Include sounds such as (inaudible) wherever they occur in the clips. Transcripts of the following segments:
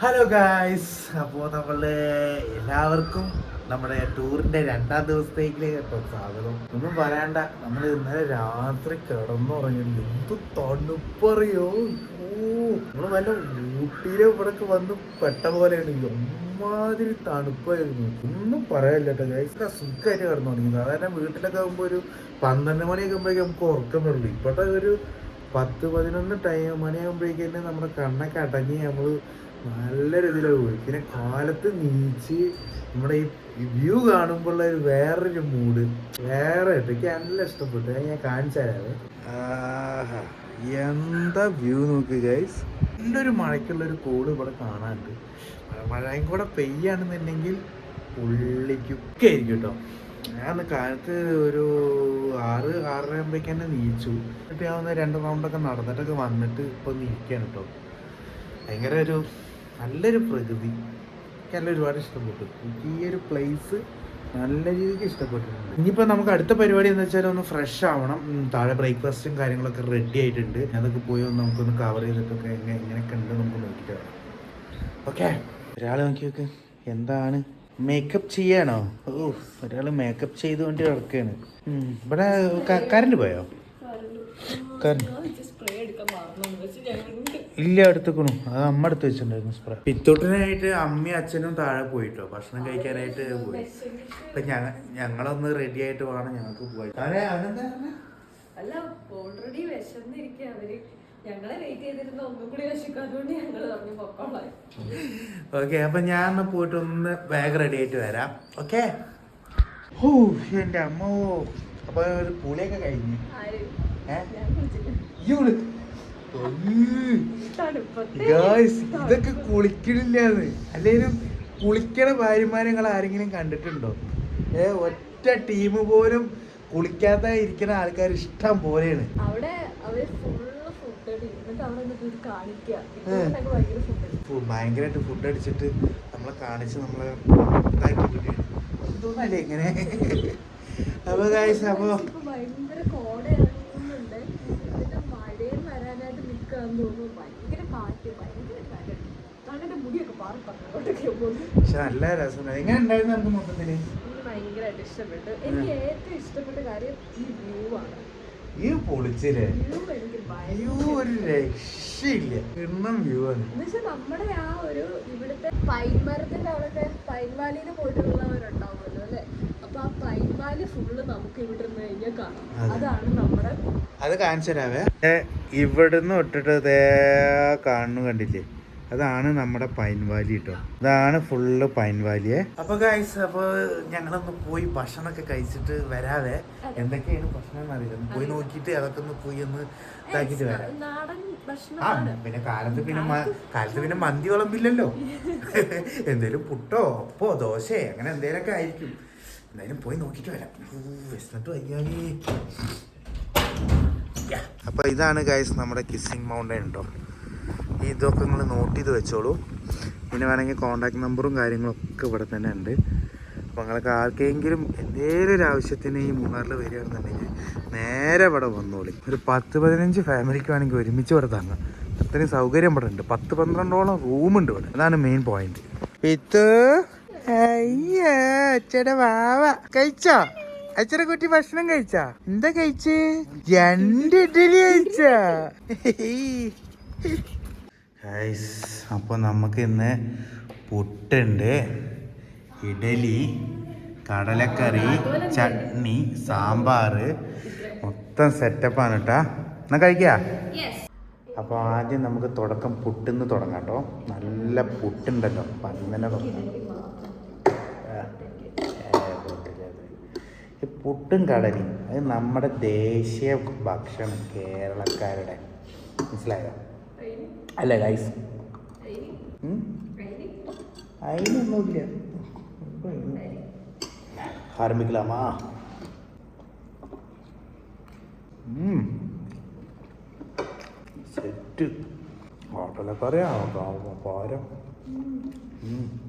Hello guys അപ്പോൾ നമ്മൾ എല്ലാവർക്കും നമ്മുടെ ടൂറിന്റെ രണ്ടാം ദിവസത്തേക്ക് കേട്ടോ സാധനം ഒന്നും പറയാണ്ട. നമ്മൾ ഇന്നലെ രാത്രി കിടന്നുറങ്ങുന്നു എന്ത് തണുപ്പറിയോ? ഓ നമ്മൾ വല്ല ഊട്ടിയിലെ ഇവിടേക്ക് വന്ന് പെട്ട പോലെയാണ് എമ്മാതിരി തണുപ്പായിരുന്നു. ഒന്നും പറയാനില്ല കേട്ടോ ഗൈസ് സുഖമായിട്ട് കിടന്നു തുടങ്ങി സാധാരണ വീട്ടിലൊക്കെ ആകുമ്പോൾ ഒരു പന്ത്രണ്ട് മണിയൊക്കെ ആകുമ്പോഴേക്കും നമുക്ക് ഉറക്കം വരുള്ളൂ. ഇപ്പോഴത്തെ ഒരു പത്ത് പതിനൊന്ന് ടൈം മണിയാകുമ്പോഴേക്കും തന്നെ നമ്മുടെ കണ്ണൊക്കെ അടങ്ങി നമ്മൾ നല്ല രീതിയിലാണ് പോയി പിന്നെ കാലത്ത് നീച്ച് നമ്മുടെ ഈ വ്യൂ കാണുമ്പോഴുള്ള ഒരു വേറൊരു മൂഡ് വേറെ എനിക്ക് നല്ല ഇഷ്ടപ്പെട്ടു. ഞാൻ കാണിച്ചു തരാവേ എന്താ വ്യൂ നോക്ക് ഗൈസ് എന്റെ ഒരു മഴയ്ക്കുള്ള ഒരു കൂട് ഇവിടെ കാണാനുണ്ട്. മഴ- മഴയും കൂടെ പെയ്യാണെന്നുണ്ടെങ്കിൽ പുള്ളിക്കൊക്കെ ആയിരിക്കും കേട്ടോ ഞാൻ കാലത്ത് ഒരു ആറ് ആറര ആകുമ്പോഴേക്ക് തന്നെ നീച്ചു. എന്നിട്ട് ഞാൻ ഒന്ന് രണ്ട് റൗണ്ടൊക്കെ നടന്നിട്ടൊക്കെ വന്നിട്ട് ഇപ്പം നീക്കാണ് കേട്ടോ ഭയങ്കര ഒരു നല്ലൊരു പ്രകൃതി. എനിക്ക് ഒരുപാട് ഇഷ്ടപ്പെട്ടു. എനിക്ക് ഈ ഒരു പ്ലേസ് നല്ല രീതിക്ക് ഇഷ്ടപ്പെട്ടിട്ടുണ്ട്. ഇനിയിപ്പോൾ നമുക്ക് അടുത്ത പരിപാടി എന്ന് വെച്ചാൽ ഒന്ന് ഫ്രഷ് ആവണം. താഴെ ബ്രേക്ക്ഫാസ്റ്റും കാര്യങ്ങളൊക്കെ റെഡി ആയിട്ടുണ്ട്. അതൊക്കെ പോയി ഒന്ന് നമുക്കൊന്ന് കവർ ചെയ്തിട്ടൊക്കെ എങ്ങനെ എങ്ങനെയൊക്കെ ഉണ്ട് നമുക്ക് നോക്കിയിട്ട് വരാം. ഓക്കെ ഒരാൾ നോക്കി നോക്ക് എന്താണ്? മേക്കപ്പ് ചെയ്യാണോ? ഓ ഒരാൾ മേക്കപ്പ് ചെയ്തുകൊണ്ട് കിടക്കുകയാണ് ഉം, ഇവിടെ കറണ്ട് പോയോ? ഇല്ല എടുത്തുക്കണു. അത് അമ്മ എടുത്ത് വെച്ചിട്ടുണ്ടായിരുന്നു സ്പ്രേ പിത്തോട്ടിനായിട്ട് അമ്മയും അച്ഛനും താഴെ പോയിട്ടോ? ഭക്ഷണം കഴിക്കാനായിട്ട് പോയി. അപ്പൊ ഞങ്ങ ഞങ്ങളൊന്ന് റെഡി ആയിട്ട് വേണം ഞങ്ങൾക്ക് പോയി. അല്ല ഓൾറെഡി വിശന്നിരിക്കുക അവർ. ഞങ്ങളെ വെയിറ്റ് ചെയ്തിരുന്ന ഒന്നും കൂടി വിശക്കും അതുകൊണ്ട് ഞങ്ങൾ പറഞ്ഞു പൊക്കോളാം. ഓക്കെ അപ്പൊ ഞാൻ പോയിട്ട് ഒന്ന് ബാഗ് റെഡി ആയിട്ട് വരാം. ഓക്കെ ഓ എന്റെ അമ്മ. അപ്പൊ ഒരു പുളിയൊക്കെ കഴിഞ്ഞു. ഇതൊക്കെ കുളിക്കണില്ലാന്ന്. അല്ലേലും കുളിക്കണ ഭാര്യമാരെ നിങ്ങൾ ആരെങ്കിലും കണ്ടിട്ടുണ്ടോ? ഏ ഒറ്റ ടീം പോലും കുളിക്കാത്ത ഇരിക്കുന്ന ആൾക്കാർ ഇഷ്ടം പോലെയാണ്. അവിടെ ഭയങ്കരമായിട്ട് ഫുഡ് അടിച്ചിട്ട് നമ്മളെ കാണിച്ച് നമ്മളെ ഇതാക്കി. എന്തോന്നല്ലേ ഇങ്ങനെ? അപ്പൊ ഗായ്സ് അപ്പൊ പക്ഷെ നല്ല രസം എങ്ങനെ ഉണ്ടായിരുന്നു നമുക്ക് മൊത്തത്തിൽ? ഭയങ്കരമായിട്ട് ഇഷ്ടപ്പെട്ടു. എനിക്ക് ഏറ്റവും ഇഷ്ടപ്പെട്ട കാര്യം ഈ വ്യൂ ആണ്. ഈ പൊളിച്ചില്ലേ? വ്യൂ ഒരു രക്ഷയില്ല. എണ്ണം വ്യൂ ആണ് നമ്മുടെ ആ ഒരു ഇവിടുത്തെ പൈൻ മരത്തിന്റെ അവിടുത്തെ പൈൻ വാലിയിൽ പോയിട്ടുള്ളവരുണ്ടാവുമല്ലോ അല്ലെ? അപ്പൊ ആ പൈൻ വാലി ഫുള്ള് നമുക്ക് ഇവിടെ നിന്ന് കഴിഞ്ഞാൽ കാണാം അതാണ് നമ്മുടെ അത് കാണിച്ചു തരാവേ. ഇവിടുന്ന് ഒട്ടിട്ട് ദേ കാണുന്നു കണ്ടില്ലേ? അതാണ് നമ്മുടെ പൈൻ വാലി കേട്ടോ അതാണ് ഫുള്ള് പൈൻ വാലിയെ. അപ്പൊ ഗൈസ് അപ്പൊ ഞങ്ങളൊന്ന് പോയി ഭക്ഷണമൊക്കെ കഴിച്ചിട്ട് വരാതെ എന്തൊക്കെയാണ് ഭക്ഷണം അറിയാം പോയി നോക്കിയിട്ട് അതൊക്കെ ഒന്ന് പോയി ഒന്ന് ഇതാക്കിട്ട് വരാം. നാടൻ ആ ഭക്ഷണമാണ് പിന്നെ കാലത്ത് പിന്നെ കാലത്ത് പിന്നെ മന്തി വിളമ്പില്ലല്ലോ. (laughs) എന്തേലും പുട്ടോ അപ്പോ ദോശയോ അങ്ങനെ എന്തേലൊക്കെ ആയിരിക്കും. എന്തായാലും പോയി നോക്കിയിട്ട് വരാം. വിശന്നിട്ട് അപ്പൊ ഇതാണ് ഗൈസ് നമ്മുടെ കിസ്സിങ് മൗണ്ടൻ ഉണ്ടോ ഇതൊക്കെ നിങ്ങൾ നോട്ട് ചെയ്ത് വെച്ചോളൂ. പിന്നെ വേണമെങ്കിൽ കോൺടാക്ട് നമ്പറും കാര്യങ്ങളൊക്കെ ഇവിടെ തന്നെ ഉണ്ട്. അപ്പോൾ നിങ്ങൾക്ക് ആർക്കെങ്കിലും എന്തെങ്കിലും ഒരു ആവശ്യത്തിന് ഈ മൂന്നാറിൽ വരികയാണെന്നുണ്ടെങ്കിൽ നേരെ ഇവിടെ വന്നോളി. ഒരു പത്ത് പതിനഞ്ച് ഫാമിലിക്ക് വേണമെങ്കിൽ ഒരുമിച്ച് ഇവിടെ തങ്ങാം. അത്രയും സൗകര്യം ഇവിടെ ഉണ്ട്. പത്ത് പന്ത്രണ്ടോളം റൂമുണ്ട് ഇവിടെ. അതാണ് മെയിൻ പോയിന്റ് പിത്ത്? അയ്യാ അച്ഛടെ വാവ. കഴിച്ചോ? അച്ഛനെ കുട്ടി ഭക്ഷണം കഴിച്ചാ? എന്താ കഴിച്ച്? രണ്ട് ഇഡ്ഡലി കഴിച്ചാ? ഗൈസ് അപ്പോൾ നമുക്ക് ഇന്ന് പുട്ടുണ്ട് ഇഡലി കടലക്കറി ചട്നി സാമ്പാർ മൊത്തം സെറ്റപ്പാണ് കേട്ടാ എന്നാ കഴിക്കാ? അപ്പോൾ ആദ്യം നമുക്ക് തുടക്കം പുട്ടിന്ന് തുടങ്ങാം കേട്ടോ നല്ല പുട്ടുണ്ടല്ലോ. അപ്പം അതിൽ തന്നെ തുടങ്ങാം പുട്ടും കടലയും അത് നമ്മുടെ ദേശീയ ഭക്ഷണം കേരളക്കാരുടെ. മനസ്സിലായോ? അല്ല ഗൈസ് അതിനൊന്നുമില്ല. ആരംഭിക്കലാമാ. സെറ്റ് ഹോട്ടലൊക്കെ അറിയാം. പോരം. ഉം.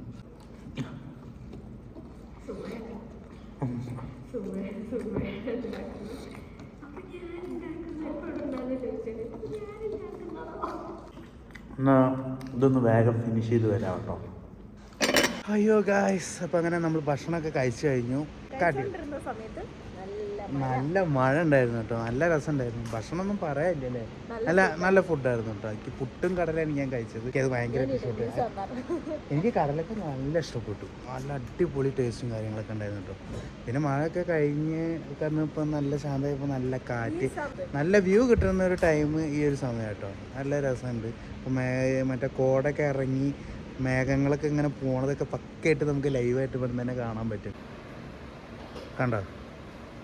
എന്നാ ഇതൊന്ന് വേഗം ഫിനിഷ് ചെയ്ത് വരാം കേട്ടോ അയ്യോ ഗായ്സ് അപ്പം അങ്ങനെ നമ്മൾ ഭക്ഷണമൊക്കെ കഴിച്ചു കഴിഞ്ഞു. കാട്ടി നല്ല മഴ. ഉണ്ടായിരുന്നു കേട്ടോ നല്ല രസമുണ്ടായിരുന്നു. ഭക്ഷണം ഒന്നും പറയാനില്ലല്ലേ? നല്ല നല്ല നല്ല ഫുഡായിരുന്നു കേട്ടോ എനിക്ക് പുട്ടും കടലാണ് ഞാൻ കഴിച്ചത്. എനിക്ക് അത് ഭയങ്കര ഇഷ്ടപ്പെട്ടു. എനിക്ക് കടലൊക്കെ നല്ല ഇഷ്ടപ്പെട്ടു. നല്ല അടിപൊളി ടേസ്റ്റും കാര്യങ്ങളൊക്കെ ഉണ്ടായിരുന്നു കേട്ടോ പിന്നെ മഴയൊക്കെ കഴിഞ്ഞ് കാരണം ഇപ്പം നല്ല ശാന്തമായപ്പോൾ നല്ല കാറ്റ്. നല്ല വ്യൂ കിട്ടുന്ന ഒരു ടൈം ഈ ഒരു സമയം കേട്ടോ നല്ല രസമുണ്ട്. ഇപ്പം മേ മറ്റേ കോടൊക്കെ ഇറങ്ങി മേഘങ്ങളൊക്കെ ഇങ്ങനെ പോണതൊക്കെ പക്കയായിട്ട് നമുക്ക് ലൈവായിട്ട് ഇവിടെ തന്നെ കാണാൻ പറ്റും. കണ്ടോ?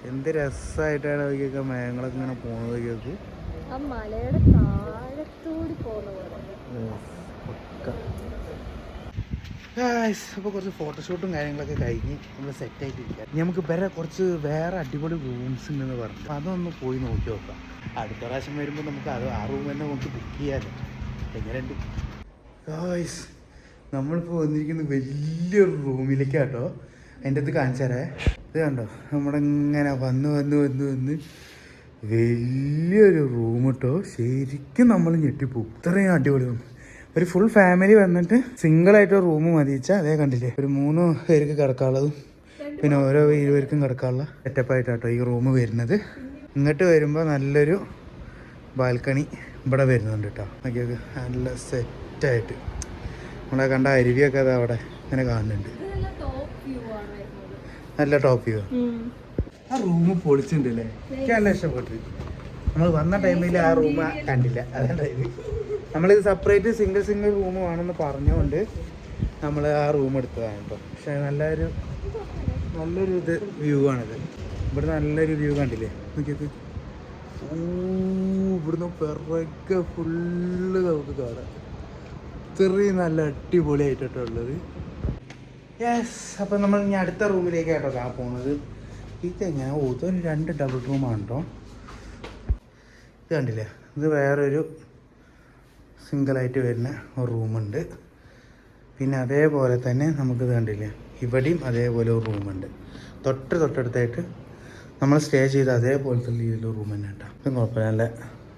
എന്ത് രസമായിട്ടാണ് നോക്കിയൊക്കെ മേഘങ്ങളൊക്കെ ഇങ്ങനെ പോണത് കേൾക്ക് അപ്പോൾ കുറച്ച് ഫോട്ടോഷൂട്ടും കാര്യങ്ങളൊക്കെ കഴിഞ്ഞ് നമ്മൾ സെറ്റ് ആയിട്ടിരിക്കാം. ഇനി നമുക്ക് വേറെ കുറച്ച് വേറെ അടിപൊളി റൂംസ് ഉണ്ടെന്ന് പറഞ്ഞു. അപ്പോൾ അതൊന്ന് പോയി നോക്കി നോക്കാം. അടുത്ത പ്രാവശ്യം വരുമ്പോൾ നമുക്ക് അത് ആ റൂം തന്നെ നമുക്ക് ബുക്ക് ചെയ്യാമല്ലോ എങ്ങനെയുണ്ട് ഗായ്സ് നമ്മളിപ്പോൾ വന്നിരിക്കുന്നത് വലിയൊരു റൂമിലേക്കാട്ടോ. അതിന്റെ അത് കാണിച്ചു ഇത് കണ്ടോ? നമ്മളെങ്ങനെ വന്ന് വന്ന് വന്ന് വന്ന് വലിയൊരു റൂം കേട്ടോ ശരിക്കും നമ്മൾ ഞെട്ടിപ്പോവും ഇത്രയും അടിപൊളി റൂം ഒരു ഫുൾ ഫാമിലി വന്നിട്ട് സിംഗിൾ ആയിട്ട് റൂം മതിച്ചാൽ അതേ കണ്ടില്ലേ? ഒരു മൂന്ന് പേർക്ക് കിടക്കാനുള്ളതും. പിന്നെ ഓരോ ഇരുപേർക്കും കിടക്കാനുള്ള സെറ്റപ്പായിട്ടാട്ടോ ഈ റൂം വരുന്നത്. ഇങ്ങോട്ട് വരുമ്പോൾ നല്ലൊരു ബാൽക്കണി ഇവിടെ വരുന്നുണ്ട് കേട്ടോ നോക്കിയൊക്കെ നല്ല സെറ്റായിട്ട്. നമ്മളെ കണ്ട അരുവിയൊക്കെ അത് അവിടെ ഇങ്ങനെ കാണുന്നുണ്ട്. നല്ല ടോപ്പ് വ്യൂ ആ റൂം പൊളിച്ചിട്ടുണ്ടല്ലേ എനിക്ക് നല്ല ഇഷ്ടപ്പെട്ടു. നമ്മൾ വന്ന ടൈമിൽ ആ റൂം കണ്ടില്ല. അതാണ് നമ്മളിത് സെപ്പറേറ്റ് സിംഗിൾ സിംഗിൾ റൂം വേണമെന്ന് പറഞ്ഞുകൊണ്ട് നമ്മൾ ആ റൂം എടുത്തതാണ് കേട്ടോ പക്ഷെ നല്ലൊരു നല്ലൊരു ഇത് വ്യൂ ആണിത്. ഇവിടെ നല്ലൊരു വ്യൂ കണ്ടില്ലേ? നോക്കിയത് ഇവിടുന്ന് പിറകെ ഫുള്ള് നമുക്ക് കാണാം. ഇത്രയും നല്ല അടിപൊളിയായിട്ടോ ഉള്ളത്. യെസ് അപ്പം നമ്മൾ ഇനി അടുത്ത റൂമിലേക്കാട്ടോ കാണാൻ പോകുന്നത് ഇതെങ്ങനെ? ഓ രണ്ട് ഡബിൾ റൂമാണ് കേട്ടോ ഇത് കണ്ടില്ലേ? ഇത് വേറൊരു സിംഗിളായിട്ട് വരുന്ന ഒരു റൂമുണ്ട് പിന്നെ അതേപോലെ തന്നെ നമുക്കിത് കണ്ടില്ലേ? ഇവിടെയും അതേപോലെ ഒരു റൂമുണ്ട് തൊട്ട് തൊട്ടടുത്തായിട്ട് നമ്മൾ സ്റ്റേ ചെയ്ത അതേപോലത്തെ രീതിയിലുള്ള റൂം തന്നെ കേട്ടോ. ഇതും കുഴപ്പമില്ല നല്ല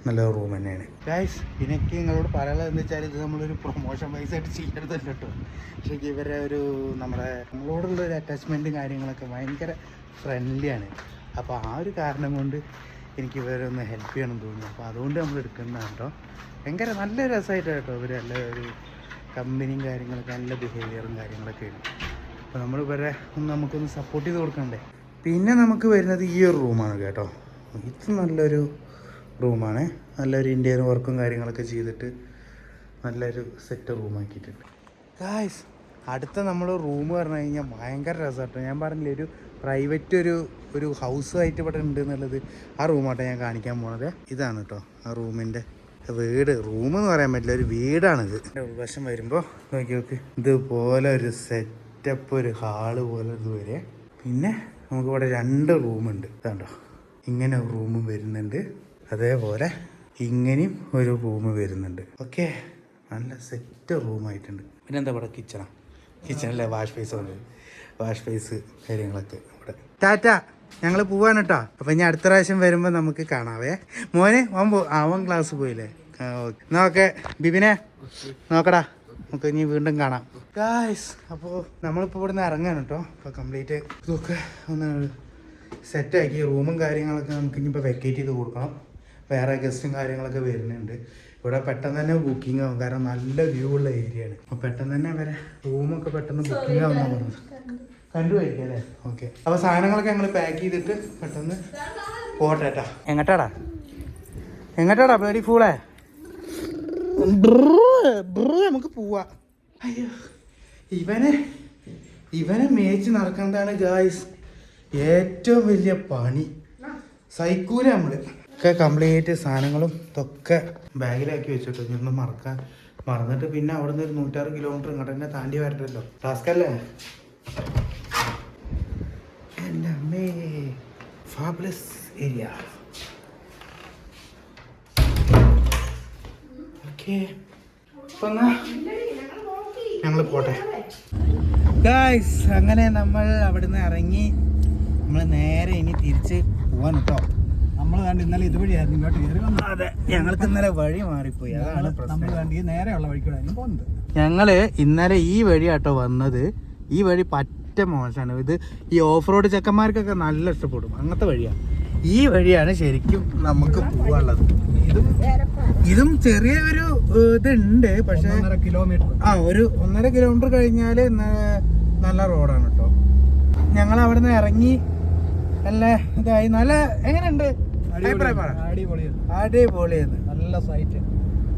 നല്ല റൂം തന്നെയാണ്. ഗൈസ് എനിക്ക് നിങ്ങളോട് പറയാനുള്ളത് എന്ന് വെച്ചാൽ ഇത് നമ്മളൊരു പ്രൊമോഷൻ വൈസ് ആയിട്ട് ചെയ്യരുതല്ല കേട്ടോ. പക്ഷേ ഇവരെ ഒരു നമ്മുടെ നമ്മളോടുള്ള ഒരു അറ്റാച്ച്മെന്റും കാര്യങ്ങളൊക്കെ ഭയങ്കര ഫ്രണ്ട്ലിയാണ് അപ്പോൾ ആ ഒരു കാരണം കൊണ്ട് എനിക്ക് ഇവരെ ഒന്ന് ഹെൽപ്പ് ചെയ്യണം തോന്നുന്നു. അപ്പോൾ അതുകൊണ്ട് നമ്മൾ എടുക്കുന്നതാണ് കേട്ടോ. ഭയങ്കര നല്ല രസമായിട്ട് കേട്ടോ ഇവർ നല്ല ഒരു കമ്പനിയും കാര്യങ്ങളൊക്കെ നല്ല ബിഹേവിയറും കാര്യങ്ങളൊക്കെ ആണ് അപ്പോൾ നമ്മൾ ഇവരെ ഒന്ന് നമുക്കൊന്ന് സപ്പോർട്ട് ചെയ്ത് കൊടുക്കണ്ടേ? പിന്നെ നമുക്ക് വരുന്നത് ഈ ഒരു റൂമാണ് കേട്ടോ. ഇത് നല്ലൊരു റൂമാണ് നല്ലൊരു ഇന്ത്യൻ വർക്കും കാര്യങ്ങളൊക്കെ ചെയ്തിട്ട് നല്ലൊരു സെറ്റ് റൂമാക്കിയിട്ടുണ്ട് ഗായ്സ് അടുത്ത നമ്മൾ റൂം പറഞ്ഞു കഴിഞ്ഞാൽ ഭയങ്കര രസമാട്ടോ ഞാൻ പറഞ്ഞില്ലേ ഒരു പ്രൈവറ്റ് ഒരു ഒരു ഹൗസ് ആയിട്ട് ഇവിടെ ഉണ്ട് എന്നുള്ളത് ആ റൂമാട്ടോ ഞാൻ കാണിക്കാൻ പോണത്. ഇതാണ് കേട്ടോ ആ റൂമിന്റെ വീട്. റൂം എന്ന് പറയാൻ പറ്റില്ല ഒരു വീടാണിത്. വശം വരുമ്പോൾ നോക്കി നോക്ക് ഇതുപോലെ ഒരു സെറ്റപ്പ് ഒരു ഹാൾ പോലെ ഇതുവരെ പിന്നെ നമുക്കിവിടെ രണ്ട് റൂമുണ്ട്. കണ്ടോ ഇങ്ങനെ ഒരു റൂമും വരുന്നുണ്ട്. അതേപോലെ ഇങ്ങനെയും ഒരു റൂം വരുന്നുണ്ട്. ഓക്കെ. നല്ല സെറ്റ് റൂമായിട്ടുണ്ട്. പിന്നെ എന്താ ഇവിടെ കിച്ചണാ? കിച്ചണിലെ വാഷ് ബേസ് ഉണ്ട് വാഷ് ബേസ് കാര്യങ്ങളൊക്കെ ഇവിടെ. ടാറ്റ ഞങ്ങൾ പോവാണ് കേട്ടോ അപ്പം ഇനി അടുത്ത പ്രാവശ്യം വരുമ്പോൾ നമുക്ക് കാണാവേ. മോനെ അവൻ അവൻ ക്ലാസ് പോയില്ലേ? ഓക്കെ. എന്നാ ഓക്കെ. ബിബിനെ നോക്കടാ. നമുക്ക് ഇനി വീണ്ടും കാണാം. ഗായ്സ് അപ്പോൾ നമ്മളിപ്പോൾ ഇവിടെ നിന്ന് ഇറങ്ങാണ് കേട്ടോ. അപ്പോൾ കംപ്ലീറ്റ് ഇതൊക്കെ ഒന്ന് സെറ്റാക്കി റൂമും കാര്യങ്ങളൊക്കെ നമുക്ക് ഇനിയിപ്പോൾ വെക്കേറ്റ് ചെയ്ത് കൊടുക്കണം. വേറെ ഗസ്റ്റും കാര്യങ്ങളൊക്കെ വരുന്നുണ്ട്. ഇവിടെ പെട്ടെന്ന് തന്നെ ബുക്കിംഗ് ആവും. കാരണം നല്ല വ്യൂ ഉള്ള ഏരിയ ആണ്. അപ്പോൾ പെട്ടെന്ന് തന്നെ വരെ റൂമൊക്കെ പെട്ടെന്ന് ബുക്കിംഗ് ആവുന്ന പറഞ്ഞത് കണ്ടുപോയിരിക്കും അല്ലേ? ഓക്കെ അപ്പോൾ സാധനങ്ങളൊക്കെ ഞങ്ങൾ പാക്ക് ചെയ്തിട്ട് പെട്ടെന്ന് പോട്ടെ ഏട്ടാ എങ്ങട്ടാടാ? എങ്ങട്ടാടാ പേടി ഫൂളേ നമുക്ക് പോവാ. അയ്യോ ഇവനെ ഇവനെ മേച്ച് നടക്കേണ്ടതാണ് ഗായ്സ് ഏറ്റവും വലിയ പണി. സൈക്കൂല നമ്മൾ. ഒക്കെ കംപ്ലീറ്റ് സാധനങ്ങളും ഇതൊക്കെ ബാഗിലാക്കി വെച്ചിട്ട്. ഒന്നും മറക്കാൻ മറന്നിട്ട് പിന്നെ അവിടെ നിന്ന് ഒരു നൂറ്റാറ് കിലോമീറ്റർ ഇങ്ങോട്ട് തന്നെ താണ്ടി വരണ്ടല്ലോ. ടാസ്ക് അല്ലേ എന്റെ ഫാബ്ലസ് ഏരിയ ഓക്കെ. ഞങ്ങൾ പോട്ടെ. ഗായ്സ് അങ്ങനെ നമ്മൾ അവിടുന്ന് ഇറങ്ങി. നമ്മൾ നേരെ ഇനി തിരിച്ച് പോവാൻ കേട്ടോ നമ്മൾ കണ്ട് ഇന്നലെ ഇതുവഴിയായിരുന്നു ഇങ്ങോട്ട് കയറി വന്നത്. അതെ. ഞങ്ങൾക്ക് ഇന്നലെ വഴി മാറിപ്പോയി. അതാണ് നമ്മൾ കണ്ട് ഈ നേരെയുള്ള വഴിക്കൂടായിരുന്നു പോകുന്നത് ഞങ്ങൾ ഇന്നലെ ഈ വഴിയാട്ടോ വന്നത്. ഈ വഴി പറ്റ മോശമാണ്. ഇത് ഈ ഓഫ് റോഡ് ചെക്കന്മാർക്കൊക്കെ നല്ല ഇഷ്ടപ്പെടും. അങ്ങനത്തെ വഴിയാണ് ഈ വഴിയാണ് ശരിക്കും നമുക്ക് പോവാനുള്ളത്. ഇതും ഇതും ചെറിയ ഒരു ഏഹ്, ഇതുണ്ട് പക്ഷെ കിലോമീറ്റർ ആ ഒരു ഒന്നര കിലോമീറ്റർ കഴിഞ്ഞാൽ നല്ല റോഡാണ് കേട്ടോ ഞങ്ങൾ അവിടെ നിന്ന് ഇറങ്ങി നല്ല ഇതായി. നല്ല എങ്ങനെയുണ്ട്? അടിപൊളിയാണ്. നല്ല സൈറ്റ്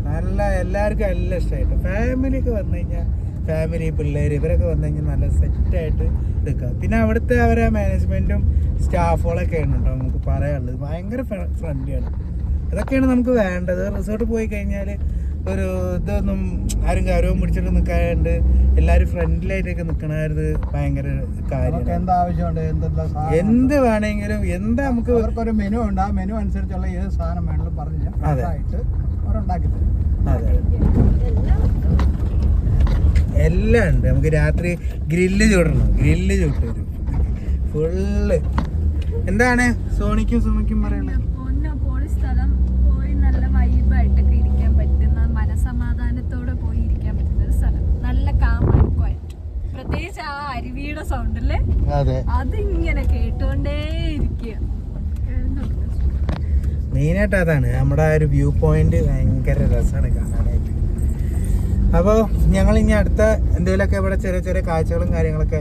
നല്ല എല്ലാവർക്കും നല്ല ഇഷ്ടമായിട്ട്. ഫാമിലിക്ക് വന്നു കഴിഞ്ഞാൽ ഫാമിലി പിള്ളേർ ഇവരൊക്കെ വന്നു കഴിഞ്ഞാൽ നല്ല സെറ്റായിട്ട് എടുക്കുക പിന്നെ അവിടുത്തെ അവരെ മാനേജ്മെന്റും സ്റ്റാഫുകളൊക്കെയാണ് കേട്ടോ നമുക്ക് പറയാനുള്ളത്. ഭയങ്കര ഫ്രണ്ട്ലിയാണ് അതൊക്കെയാണ് നമുക്ക് വേണ്ടത്. റിസോർട്ട് പോയി കഴിഞ്ഞാൽ ഒരു ഇതൊന്നും ആരും ഗൗരവം പിടിച്ചിട്ട് നിൽക്കാണ്ട് എല്ലാവരും ഫ്രണ്ട്ലിയായിട്ടൊക്കെ നിൽക്കണത് ഭയങ്കര കാര്യം കാര്യമാണ് എന്ത് എന്തെല്ലാം വേണമെങ്കിലും എന്താ നമുക്ക് അവർക്കൊരു മെനു ഉണ്ട്. ആ മെനു അനുസരിച്ചുള്ള ഏത് സാധനം വേണമെങ്കിലും പറഞ്ഞ് അതായിട്ട് അവരുണ്ടാക്കി തരും. അതെ. എല്ലാം ഉണ്ട്. നമുക്ക് രാത്രി ഗ്രില്ല് ചൂടണം. ഗ്രില്ല് ചൂട്ട് വരും. ഫുള്ള്. എന്താണ് സോണിക്കും സുമിക്കും പറയുന്നത് അരുവിയുടെ അതിങ്ങനെ കേട്ടുകൊണ്ടേ ഇരിക്കുക. മെയിനായിട്ട് അതാണ്. നമ്മുടെ ആ ഒരു വ്യൂ പോയിന്റ് ഭയങ്കര രസമാണ് കാണാനായിട്ട് അപ്പോൾ ഞങ്ങൾ ഇനി അടുത്ത എന്തെങ്കിലുമൊക്കെ ഇവിടെ ചെറിയ ചെറിയ കാഴ്ചകളും കാര്യങ്ങളൊക്കെ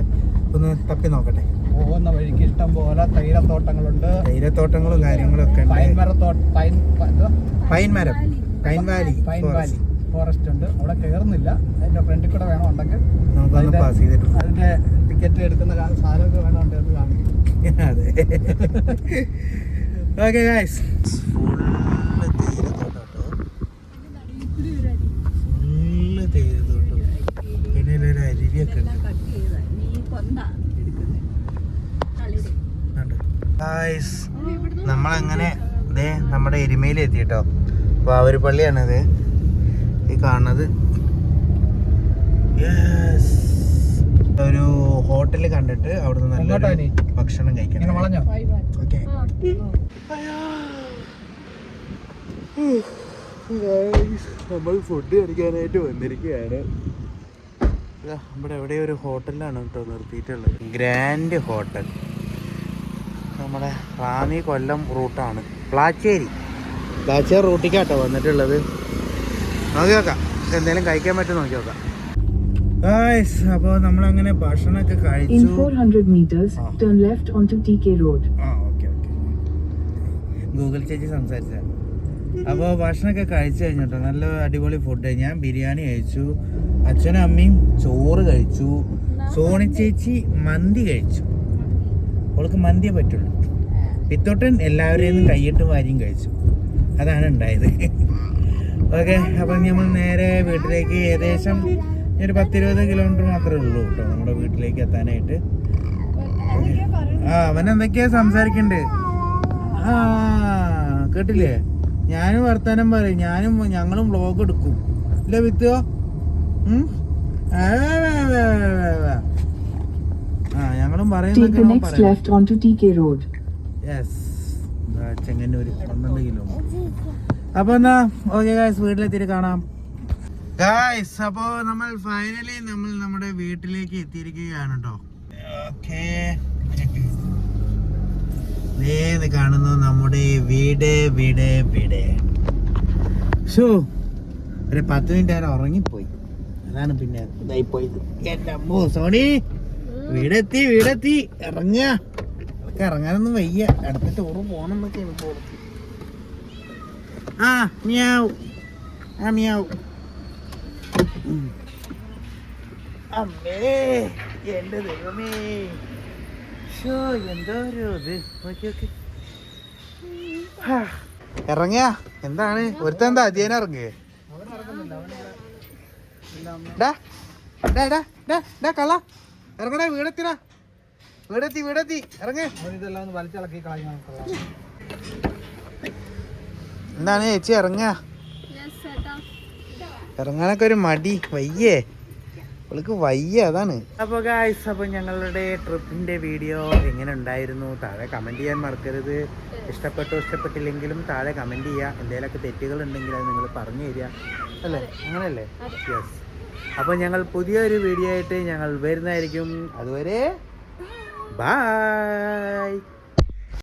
ഒന്ന് തപ്പി നോക്കട്ടെ. പോകുന്ന വഴിക്ക് ഇഷ്ടം പോലെ തൈരത്തോട്ടങ്ങളുണ്ട്. തൈരത്തോട്ടങ്ങളും കാര്യങ്ങളും ഒക്കെ പൈൻ മരം pine valley pine valley forest. ഉണ്ട്. അവിടെ കയറുന്നില്ല. അതിന്റെ ഫ്രണ്ടിൽ കൂടെ വേണം ഉണ്ടെങ്കിൽ. അതിന്റെ- പാസ് ചെയ്തിട്ട് അതിന്റെ ടിക്കറ്റ് എടുക്കുന്ന സാധനമൊക്കെ വേണം ഉണ്ടെന്ന് കാണിക്കും. (laughs) അതെ. ഓക്കെ ഗായ്സ് ഫുള്ള് തേയിലത്തോട്ടോ. ഫുള്ള് നമ്മളങ്ങനെ ദേ നമ്മുടെ എരുമയിൽ എത്തിട്ടോ വാവൂര് പള്ളിയാണിത്. ഈ കാണുന്നത്. Yes. ഒരു ഹോട്ടൽ കണ്ടിട്ട് അവിടുന്ന് നല്ല? ഭക്ഷണം ഇങ്ങനെ കഴിക്കണം. വളഞ്ഞോ? ഓക്കെ നമ്മൾ ഫുഡ് കഴിക്കാനായിട്ട് വന്നിരിക്കുകയാണ്. ഇതാ, ഇവിടെ എവിടെ ഒരു ഹോട്ടലിലാണ് കേട്ടോ നിർത്തിയിട്ടുള്ളത്. Grand hotel. നമ്മുടെ റാന്നി കൊല്ലം റൂട്ടാണ്. പ്ലാച്ചേരി. പ്ലാച്ചേരി റൂട്ടിക്കാട്ടോ വന്നിട്ടുള്ളത്. നോക്കി നോക്കാം. എന്തെങ്കിലും കഴിക്കാൻ പറ്റും നോക്കി നോക്കാം. അപ്പോൾ നമ്മളങ്ങനെ ഭക്ഷണമൊക്കെ കഴിച്ചു. 400 meters, turn left onto TK ആ ഓക്കെ ഓക്കെ. ഗൂഗിൾ ചേച്ചി സംസാരിച്ച അപ്പോൾ ഭക്ഷണമൊക്കെ കഴിച്ചു കഴിഞ്ഞിട്ടോ നല്ല അടിപൊളി ഫുഡ് ഞാൻ ബിരിയാണി കഴിച്ചു അച്ഛനും അമ്മയും ചോറ് കഴിച്ചു സോണി ചേച്ചി മന്തി കഴിച്ചു. അവൾക്ക് മന്തിയെ പറ്റുള്ളൂ. പിത്തോട്ടൻ എല്ലാവരെയും കൈയിട്ട് വാരിയും കഴിച്ചു. അതാണ് ഉണ്ടായത്. ഓക്കെ അപ്പം നമ്മൾ നേരെ വീട്ടിലേക്ക് ഏകദേശം ഒരു പത്തിരുപത് കിലോമീറ്റർ മാത്രമേ ഉള്ളൂ കേട്ടോ നമ്മുടെ വീട്ടിലേക്ക് എത്താനായിട്ട്. ആ അവൻ എന്തൊക്കെയാ സംസാരിക്കണ്ട്? ആ കേട്ടില്ലേ? ഞാനും വർത്തമാനം പറയും. ഞാനും ഞങ്ങളും വ്ളോഗ് എടുക്കും. ഇല്ല വിത്തോ ആ, ഞങ്ങളും പറയുന്നു the പറയുന്നൊക്കെ next പറയും. left onto TK yes Chengannur പന്ത്രണ്ട് കിലോമീറ്റർ. അപ്പൊ എന്നാ ഓക്കെ ഗായ്സ് വീട്ടിലെത്തിയിട്ട് കാണാം. ഗായ്സ് അപ്പോ നമ്മൾ ഫൈനലി നമ്മൾ നമ്മുടെ വീട്ടിലേക്ക് എത്തിയിരിക്കുകയാണ് കേട്ടോ ഓക്കേ നേന്ന് കാണുന്നു നമ്മുടെ വീട് വീട് വീട്. ഷോ ഒരു പത്ത് മിനിറ്റ് നേരം ഉറങ്ങിപ്പോയി. അതാണ് പിന്നെ ഇതായി പോയത് എന്റെ അമ്മോ സോണി വീടെത്തി വീടെത്തി. ഇറങ്ങുക. അവൾക്ക് ഇറങ്ങാനൊന്നും വയ്യ. അടുത്ത ടൂറ് പോണം എനിക്ക് ഓർത്തി ആ മിയാവ്. ആ മിയാവ്. അമ്മേ എന്റെ ദൈവമേ. എന്തോ ഒരു ഇത് ഇറങ്ങിയ? എന്താണ് ഒരുത്ത എന്താ ഡാ ഡാ കള്ള. ഇറങ്ങടാ വീടെത്തിടാ. വീടെത്തി വീടെത്തി. ഇറങ്ങേ. എന്താണ് ചേച്ചി ഇറങ്ങ? ഇറങ്ങാനൊക്കെ ഒരു മടി. വയ്യേ. അവൾക്ക് വയ്യ അതാണ്. അപ്പോൾ ഗായ്സ് അപ്പോൾ ഞങ്ങളുടെ ട്രിപ്പിന്റെ വീഡിയോ എങ്ങനെ ഉണ്ടായിരുന്നു? താഴെ കമന്റ് ചെയ്യാൻ മറക്കരുത്. ഇഷ്ടപ്പെട്ടോ ഇഷ്ടപ്പെട്ടില്ലെങ്കിലും താഴെ കമന്റ് ചെയ്യുക എന്തെങ്കിലുമൊക്കെ തെറ്റുകൾ ഉണ്ടെങ്കിൽ അത് നിങ്ങൾ പറഞ്ഞു തരിക. അല്ലേ? അങ്ങനല്ലേ? യെസ് അപ്പോൾ ഞങ്ങൾ പുതിയൊരു വീഡിയോ ആയിട്ട് ഞങ്ങൾ വരുന്നതായിരിക്കും. അതുവരെ ബായ്